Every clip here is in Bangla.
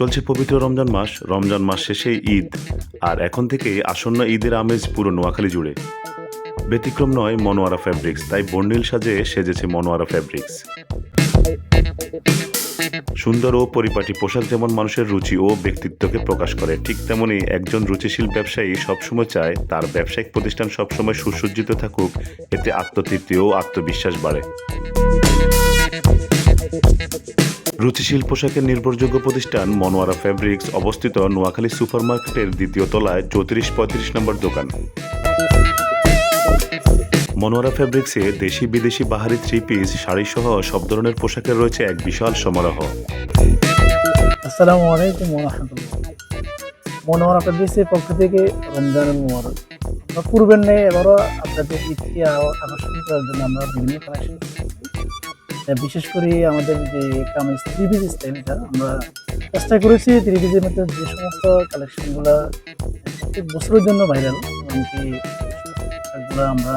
চলছে পবিত্র রমজান মাস। রমজান মাস শেষে ঈদ। আর এখন থেকে আসন্ন ঈদের আমেজ পুরো নোয়াখালী জুড়ে। ব্যতিক্রম নয় মনোয়ারা ফ্যাব্রিক্স তাই বন্ডিল সাজে সেজেছে মনোয়ারা ফ্যাব্রিক্স সুন্দর ও পরিপাটি পোশাক যেমন মানুষের রুচি ও ব্যক্তিত্বকে প্রকাশ করে, ঠিক তেমনি একজন রুচিশীল ব্যবসায়ী সবসময় চায় তার ব্যবসায়িক প্রতিষ্ঠান সবসময় সুসজ্জিত থাকুক, এতে আত্মতৃপ্তি ও আত্মবিশ্বাস বাড়ে। রুচিশীল পোশাকের নির্ভরযোগ্য প্রতিষ্ঠান মনোয়ারা ফ্যাব্রিক্স অবস্থিত নোয়াখালী সুপার মার্কেটের দ্বিতীয় তলায় চৌত্রিশ পঁয়ত্রিশ নম্বর দোকান। মনোয়ারা ফ্যাব্রিক্সে দেশি বিদেশি বাহারি থ্রি পিস শাড়ি সহ সব ধরনের পোশাকের রয়েছে এক বিশাল সমারোহ। আসসালামু আলাইকুম মনোহর ফেব্রিক্সের পক্ষ থেকে রমজানুল মোবারক। পূর্বের নেই এবারও আপনাদের ঈদকে আকর্ষণ করার জন্য আমরা বিভিন্ন কালেকশন বিশেষ করে আমাদের যে কামিজ থ্রি স্টাইলটা আমরা চেষ্টা করেছি থ্রি মধ্যে যে সমস্ত কালেকশনগুলো প্রত্যেক বছরের জন্য ভাইরাল এমনকি আমরা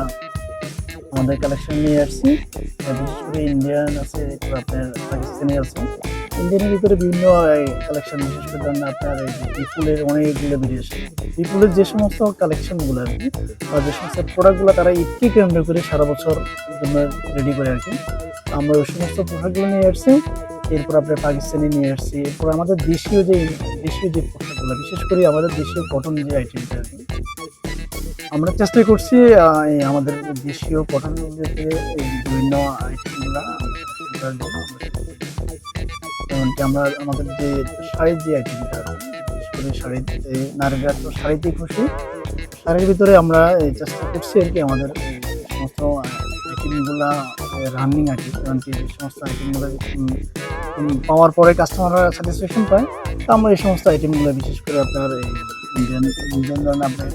আমাদের কালেকশন নিয়ে আসছি। বিশেষ করে ইন্ডিয়ান আছে আপনার পাকিস্তানি আছে। ইন্ডিয়ানের ভিতরে বিভিন্ন কালেকশন বিশেষ করে ধরেন আপনার বিপুলের অনেকগুলো বেরিয়েছে বিপুলের যে সমস্ত কালেকশনগুলো আর কি, বা যে সমস্ত প্রোডাক্টগুলো তারা ঈদকে কেন্দ্র করে সারা বছর জন্য রেডি করে আর কি আমরা ওই সমস্ত পোশাকগুলো নিয়ে আসছি। এরপর আপনার পাকিস্তানি নিয়ে আসছি। এরপর আমাদের দেশীয় যে দেশীয় যে পোশাকগুলো, বিশেষ করে আমাদের দেশীয় কটন যে আইটেমটা আর কি, আমরা চেষ্টা করছি আমাদের দেশীয় কটন বিভিন্ন আইটেমগুলো যেমনকি আমরা আমাদের যে শাড়ির যে আইটেমটা বিশেষ করে শাড়িতে নারীরা তো শাড়িতেই খুশি শাড়ির ভিতরে আমরা চেষ্টা করছি আর কি আমাদের সমস্ত আইটেমগুলা রানিং আইটেম যেমনকি যে সমস্ত আইটেমগুলো পাওয়ার পরে কাস্টমাররা স্যাটিসফ্যাকশন পায়, তো আমরা এই সমস্ত আইটেমগুলো বিশেষ করে আপনার ইন্ডিয়ান ইন্ডিয়ান আপনার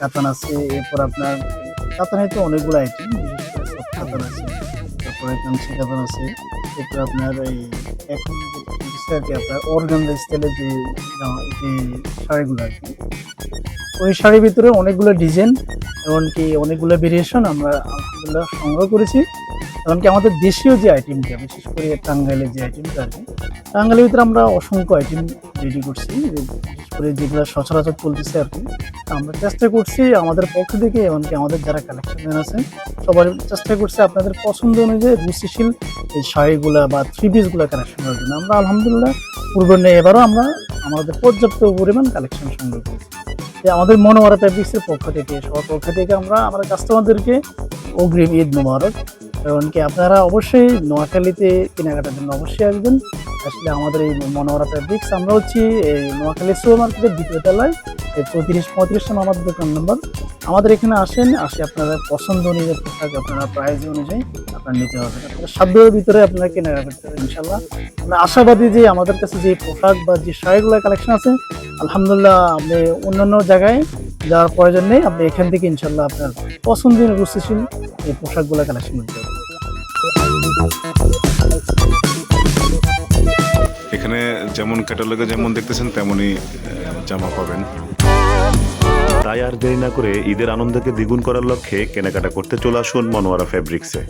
কাতান আছে, এরপর আপনার কাতানে তো অনেকগুলো আইটেম বিশেষ করে কাতান আছে, তারপরে কাতান আছে এরপর আপনার এই এখন কি আপনার অর্গানজা স্টাইলের যে যে শাড়িগুলো আর কি, ওই শাড়ির ভিতরে অনেকগুলো ডিজাইন এমনকি অনেকগুলো ভেরিয়েশন আমরা আলহামদুলিল্লাহ সংগ্রহ করেছি। এমনকি আমাদের দেশীয় যে আইটেমটা বিশেষ করে টাঙ্গাইলের যে আইটেমটা আর কি, টাঙ্গাইলের ভিতরে আমরা অসংখ্য আইটেম রেডি করছি। বিশেষ করে যেগুলো সচরাচর চলতেছে আর কি আমরা চেষ্টা করছি আমাদের পক্ষ থেকে, এমনকি আমাদের যারা কালেকশন আছেন সবার চেষ্টা করছি আপনাদের পছন্দ অনুযায়ী রুচিশীল এই শাড়িগুলা বা থ্রি পিসগুলো কালেকশন করার জন্য। আমরা আলহামদুলিল্লাহ পূর্ব নিয়ে এবারও আমরা আমাদের পর্যাপ্ত পরিমাণ কালেকশন সংগ্রহ করেছি। যে আমাদের মনোমারা ফ্যাব্রিক্সের পক্ষ থেকে, সবার পক্ষ থেকে আমরা আমাদের কাস্টমারদেরকে অগ্রিম ঈদ মোবারক, এমনকি আপনারা অবশ্যই নোয়াখালীতে কেনাকাটার জন্য অবশ্যই আসবেন। আসলে আমাদের এই মনোহরা ফ্যাব্রিক্স আমরা হচ্ছি এই নোয়াখালী সুপার মার্কেটের দ্বিতীয় তলায়। এই চৌত্রিশ, পঁয়ত্রিশ নাম আমাদের দোকান নম্বর আমাদের এখানে আসেন, আসে আপনারা পছন্দ অনুযায়ী পোশাক, আপনারা প্রাইস অনুযায়ী আপনারা নিতে হবে আপনারা সাধ্যের ভিতরে আপনারা কেনাকাটা করতে হবে ইনশাল্লাহ আমরা আশাবাদী যে আমাদের কাছে যে পোশাক বা যে শাড়িগুলো কালেকশন আছে, আলহামদুলিল্লাহ আপনি অন্যান্য জায়গায় যাওয়ার প্রয়োজন নেই। আপনি এখান থেকে ইনশাল্লাহ আপনার পছন্দের রুচিশীল এই পোশাকগুলো কালেকশন করতে হবে এখানে যেমন ক্যাটালগে যেমন দেখতেছেন, তেমনই জামা পাবেন। তাই আর দেরি না করে ঈদের আনন্দকে দ্বিগুণ করার লক্ষ্যে কেনাকাটা করতে চলে আসুন মনোয়ারা ফ্যাব্রিক্সে।